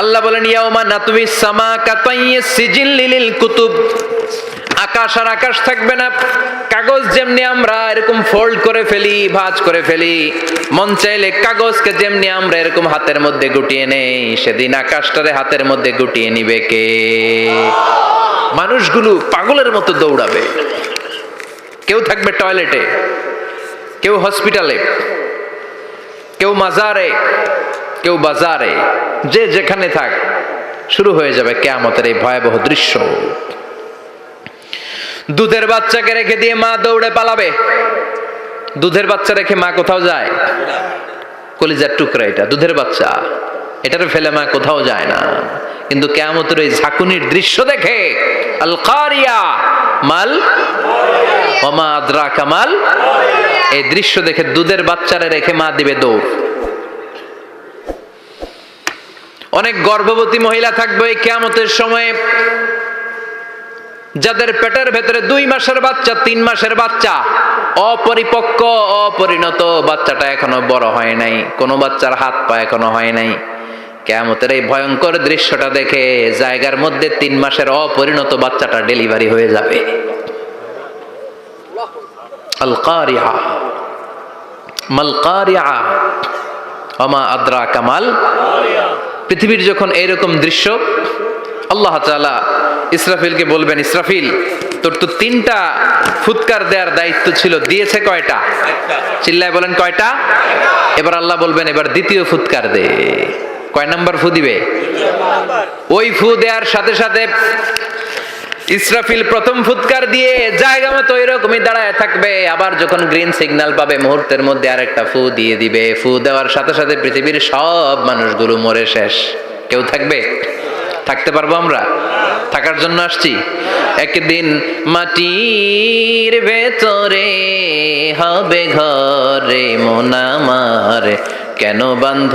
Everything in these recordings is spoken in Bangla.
আল্লাহ বলেন ইয়াউমা নাতুবি সামা কাতাইয়ে সিজিল লিলিল কুতুব। আকাশ আর আকাশ থাকবে না, কাগজ যেমনি আমরা এরকম ফোল্ড করে ফেলি, ভাঁজ করে ফেলি। মন চাইলে কাগজকে যেমনি আমরা এরকম হাতের মধ্যে গুটিয়ে নেই, সেদিন আকাশটারে হাতের মধ্যে গুটিয়ে নিবে কে? মানুষগুলো পাগলের মতো দৌড়াবে। কেউ থাকবে টয়লেটে, কেউ হসপিটালে, কেউ মাজারে, কেউ বাজারে। যে যেখানে থাক, শুরু হয়ে যাবে কেয়ামতের এই ভয়াবহ দৃশ্য। দুধের বাচ্চাকে রেখে দিয়ে মা দৌড়ে পালাবে। দুধের বাচ্চা রেখে মা কোথাও যায়? কলিজার টুকরা এটা, দুধের বাচ্চা। এটার ফেলে মা কোথাও যায় না। কিন্তু কেয়ামতের এই ঝাঁকুনির দৃশ্য দেখে আল কারিয়া মাল ওমা আদ্রা কামাল এই দৃশ্য দেখে দুধের বাচ্চারা রেখে মা দিবে দৌড়। অনেক গর্ভবতী মহিলা থাকবে এই কেয়ামতের সময়ে, যাদের পেটের ভেতরে দুই মাসের বাচ্চা, তিন মাসের বাচ্চা, অপরিপক্ক, অপরিণত বাচ্চাটা এখনও বড় হয় নাই, কোনো বাচ্চার হাত পা এখনও হয় নাই। কেয়ামতের এই ভয়ঙ্কর দৃশ্যটা দেখে জায়গার মধ্যে তিন মাসের অপরিণত বাচ্চাটা ডেলিভারি হয়ে যাবে। আল কারিয়া মাল আদ্রা কামাল পৃথিবীর যখন এরকম দৃশ্য, আল্লাহ তালা ইসরাফিলকে বলবেন, ইসরাফিল, তোর তো তিনটা ফুৎকার দেওয়ার দায়িত্ব ছিল, দিয়েছে কয়টা? চিল্লায় বলেন, কয়টা? এবার আল্লাহ বলবেন, এবার দ্বিতীয় ফুৎকার দে। কয় নাম্বার ফু দিবে? ওই ফু দেওয়ার সাথে সাথে ইসরাফিল প্রথম ফুৎকার দিয়ে জায়গা মতো এরকমই দাঁড়ায় থাকবে। আবার যখন গ্রিন সিগন্যাল পাবে, মুহূর্তের মধ্যে আরেকটা ফু দিয়ে দিবে। ফু দেওয়ার সাথে সাথে পৃথিবীর সব মানুষগুলো মরে শেষ। কেউ থাকবে? থাকতে পারব আমরা? থাকার জন্য আসছি। একদিন মাটির ভেতরে হবে ঘরে মোনামার কেন বান্ধ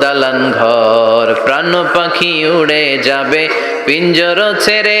দালান ঘর? প্রাণ পাখি উড়ে যাবে পিঞ্জর ছেড়ে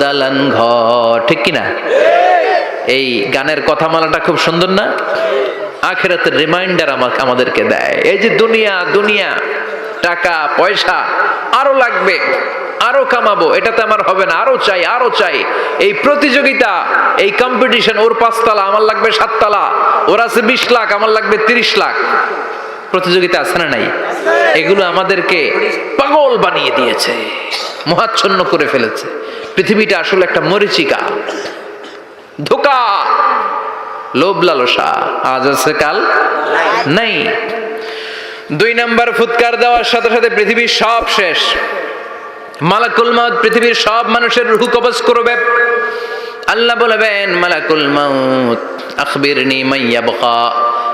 দালান ঘর। ঠিক কিনা এই গানের কথামালাটা খুব সুন্দর না? আখেরাতের রিমাইন্ডার আমাকে আমাদেরকে দেয়। এই যে দুনিয়া দুনিয়া, টাকা, পয়সা, আরও লাগবে, আরও কামাবো, এটাতে আমার হবে না। আরও চাই আরও চাই। এই প্রতিযোগিতা, এই কম্পিটিশন ওর পাঁচতলা, আমার লাগবে সাততলা। ওর আছে বিশ লাখ, আমার লাগবে তিরিশ লাখ। প্রতিযোগিতা আছে না নাই? এগুলো আমাদেরকে পাগল বানিয়ে দিয়েছে, মহাচ্ছন্ন করে ফেলেছে। পৃথিবীটা আসলে একটা মরিচিকা, ধোকা, লোভ লালসা, আজ আছে, কাল নাই। দুই নাম্বার ফুৎকার দেওয়ার সাথে সাথে পৃথিবীর সব শেষ। মালাকুল মাউত পৃথিবীর সব মানুষের রুহু কবজ করবে। আল্লাহ বলবেন, মালাকুল মাউত, আখবিরনি মাইয়া বকা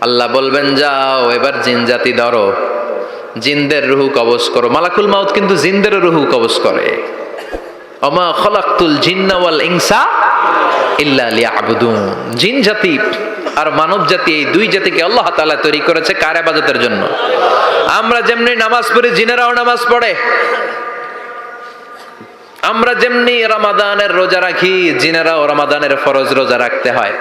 আল্লাহ বলবেন, যাও, এবার জিন জাতি ধরো। জিনদের রুহু কবজ করো। মালাকুল মাউত কিন্তু জিনদের রুহু কবজ করে। অমা খলাক্তুল জিন্না ওয়াল ইনসা ইল্লা লিয়াবুদুন। জিন জাতি আর মানব জাতি, এই দুই জাতিকে আল্লাহ তাআলা তৈরি করেছে কার ইবাদতের জন্য? আমরা যেমনি নামাজ পড়ি, জিনেরাও নামাজ পড়ে। আমরা যেমনি রমাদানের রোজা রাখি, জিনেরাও রমাদানের ফরজ রোজা রাখতে হয়।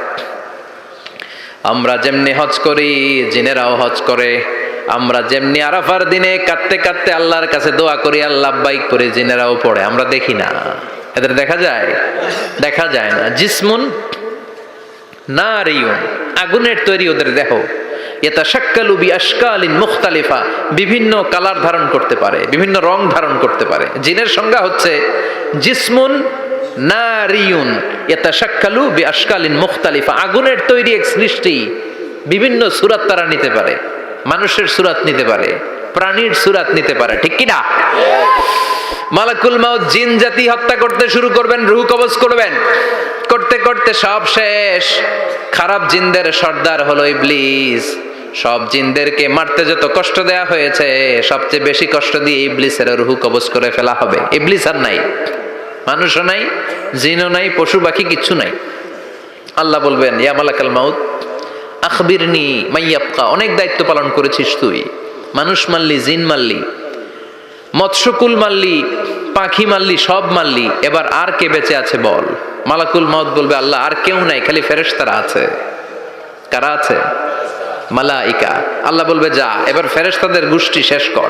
আমরা যেমনি হজ করি, জিনেরাও হজ করে। আমরা যেমনি আরাফার দিনে কাঁদতে কাঁদতে আল্লাহর কাছে দোয়া করি, আল্লাহ বাইক করে জিনেরাও পড়ে। আমরা দেখি না। এদের দেখা যায়? দেখা যায় না। জিসমুন না রিউন আগুনের তৈরি ওদের দেহ। এটা শাক্কালু বি আশকালিন মুখতালিফা, বিভিন্ন কালার ধারণ করতে পারে, বিভিন্ন রং ধারণ করতে পারে। জিনের সংজ্ঞা হচ্ছে, জিসমুন নারিয়ুন এটা শাক্কালু বি আশকালিন মুখতালিফা। আগুনের তৈরি এক সৃষ্টি বিভিন্ন সুরাত তারা নিতে পারে, মানুষের সুরাত নিতে পারে, প্রাণীর সুরাত নিতে পারে, ঠিক কি না? মালাকুল মাউত জিন জাতি হত্যা করতে শুরু করবেন, রুহ কবজ করবেন। করতে করতে সব শেষ। খারাপ জিনদের সর্দার হলো ইবলিস। সব জিনদেরকে মারতে যত কষ্ট দেয়া হয়েছে, সবচেয়ে বেশি কষ্ট দিয়ে ইবলিসের রুহু কবজ করে ফেলা হবে। ইবলিস আর নাই। মানুষও নাই, জিনও নাই, পশু পাখি কিচ্ছু নাই। আল্লাহ বলবেন, ইয়া মালাকাল মাউত, আখবিরনি মাইয়াবকা। অনেক দায়িত্ব পালন করেছিস তুই। মানুষ মারলি, জিন মারলি, মৎস্যকুল মারলি, পাখি মারলি, সব মারলি। এবার আর কে বেঁচে আছে বল? মালাকুল মত বলবে, আল্লাহ, আর কেউ নাই, খালি ফেরেশতারা আছে। কারা আছে? মালাইকা। আল্লাহ বলবে, যা, এবার ফেরেশতাদের গোষ্ঠী শেষ কর।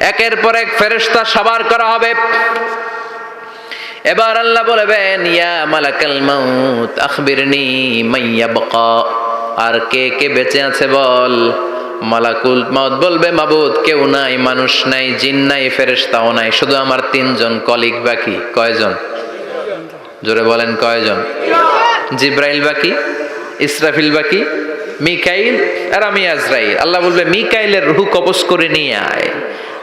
একের পর এক ফেরেশতা সাবার করা হবে। এবার আল্লাহ বলবেন, ইয়া মালাকাল মাইয়া আর কে কে বেঁচে আছে বল? মালাকুল মাউত বলবে, মাবুদ, কেউ নাই, মানুষ নাই, জিন নাই, ফেরেশতাও নাই, শুধু আমার তিনজন কলিগ বাকি। কয়জন? জোরে বলেন, কয়জন? জিব্রাইল বাকি, ইসরাফিল বাকি, মিকাইল আর আমি আজরাইল। আল্লাহ বলবে, মিকাইলের রুহু কবজ করে নিয়ে আয়।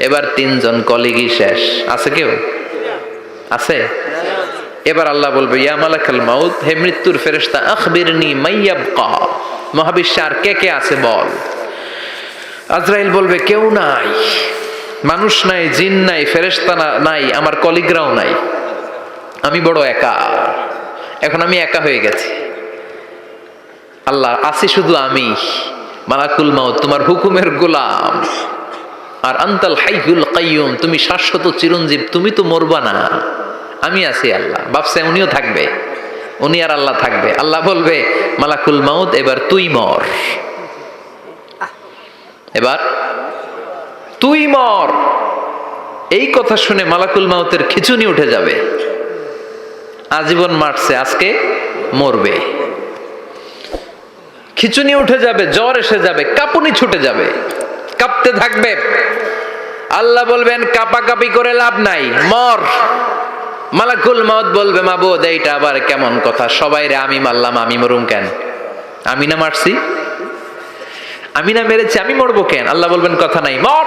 এবার তিনজন কলিগই শেষ। আছে কেউ? আছে? এবার আল্লাহ বলবে, ইয়া মালাকাল মাউত, হে মৃত্যুর ফেরেশতা, আখবিরনি মাইয়াবকা মহাবিশ্বে আর কে কে আছে বল? আজরাইল বলবে, কেউ নাই। মানুষ নাই, জিন নাই, ফেরেশতা নাই, আমার কলিগরাও নাই। আমি বড় একা। এখন আমি একা হয়ে গেছি। আল্লাহ, আছি শুধু আমি। মালাকুল মাউত, তোমার হুকুমের গোলাম। আর আন্তাল হাইহুল কাইয়ুম, তুমি শাশ্বত চিরঞ্জীব, তুমি তো মরবা না। আমি আছি আল্লাহ। বাপসে উনিও থাকবে। উনি আর আল্লাহ থাকবে। আল্লাহ বলবে, মালাকুল মাউত, এবার তুই মর। এবার তুই মর। এই কথা শুনে মালাকুল মাউতের খিচুনি উঠে যাবে। আজীবন মারছে, আজকে মরবে। খিচুনি উঠে যাবে, জ্বর এসে যাবে, কাঁপুনি ছুটে যাবে। কাঁপতে থাকবে। আল্লাহ বলবেন, কাপাকাপি করে লাভ নাই, মর। মালাকুল মত বলবে মা মাবুদ, এইটা আবার কেমন কথা? সবাই রে, আমি মারলাম, আমি মরুম কেন? আমি না মারছি? আমি না মেরেছি, আমি মরবো কেন? আল্লাহ বলবেন, কথা নাই, মর।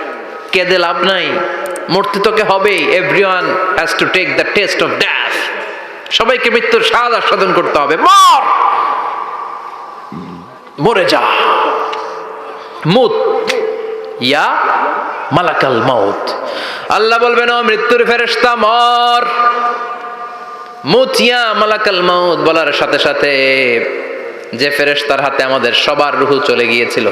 কেঁদে লাভ নাই। মূর্তি তোকে হবেই everyone has to take the test of death সবাইকে মৃত্যুর স্বাদ আস্বাদন করতে হবে। মর! মরে যা। মুত। ইয়া মালাকাল মাউত। আল্লাহ বলবেন, ও মৃত্যুর ফেরেশতা, মর! মুতিয়া মালাকাল মাউত বলার সাথে সাথে যে ফেরেশতার হাতে আমাদের সবার রুহু চলে গিয়েছিল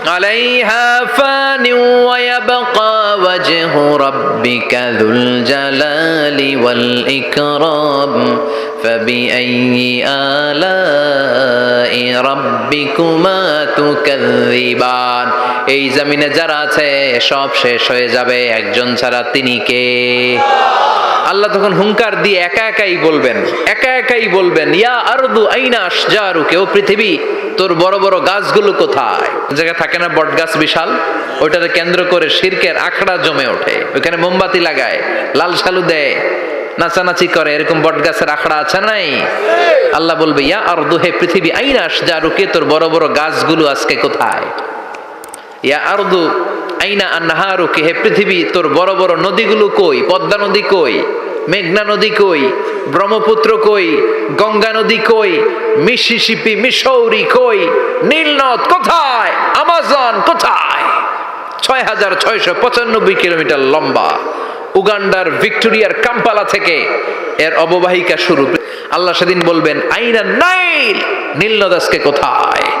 মান আলাইহা ফানি ওয়া ইয়াবকা ওয়াজহু রাব্বিকা যুল জালালি ওয়াল ইকরাম فبأي آلاء ربكما تكذبان এই জমিনে যারা আছে সব শেষ হয়ে যাবে একজন ছাড়া তিনি কে আল্লাহ তখন হুঙ্কার দিয়ে একা একাই বলবেন, একা একাই বলবেন, ইয়া আরদু আইনা আশজারু কেউ পৃথিবী, তোর বড় বড় গাছগুলো কোথায়? জায়গায় থাকে না বট গাছ বিশাল? ওইটাতে কেন্দ্র করে শিরকের আখড়া জমে ওঠে। ওইখানে মোমবাতি লাগায়, লাল সালু দেয়, নাচানাচি করে। এরকম বট গাছের আখড়া আছে নাই? আল্লাহ বলবে, ইয়া আরদু, হে পৃথিবী, আইনা যা রুকে তোর বড় বড় গাছগুলো আজকে কোথায়? ইয়া আরদু আইনা আন্নাহারু কে? হে পৃথিবী, তোর বড় বড় নদীগুলো কই? পদ্মা নদী কই? মেঘনা নদী কই? ব্রহ্মপুত্র কই? গঙ্গা নদী কই? মিসিসিপি মিসৌরি কই? নীলনদ কোথায়? আমাজন কোথায়? ছয় হাজার ছয়শো পঁচানব্বই কিলোমিটার লম্বা। উগান্ডার ভিক্টোরিয়ার কাম্পালা থেকে এর অববাহিকা শুরু। আল্লাহ সেদিন বলবেন, আইনা নাইল, নীলনদ আজকে কোথায়?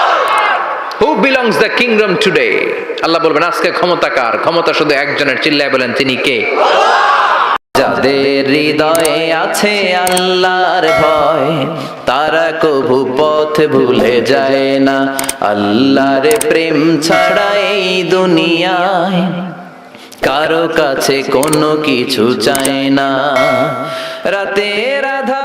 Who belongs the kingdom today আল্লাহ বলবেন, আজকে ক্ষমতা কার? ক্ষমতা শুধু একজনের। চিল্লায় বলেন, তিনি কে? যাদের হৃদয়ে আছে আল্লাহর ভয়, তারা কভু পথ ভুলে যায় না। আল্লাহর প্রেম ছাড়া এই দুনিয়ায় কারও কাছে কোনো কিছু চায় না। রাতের আধার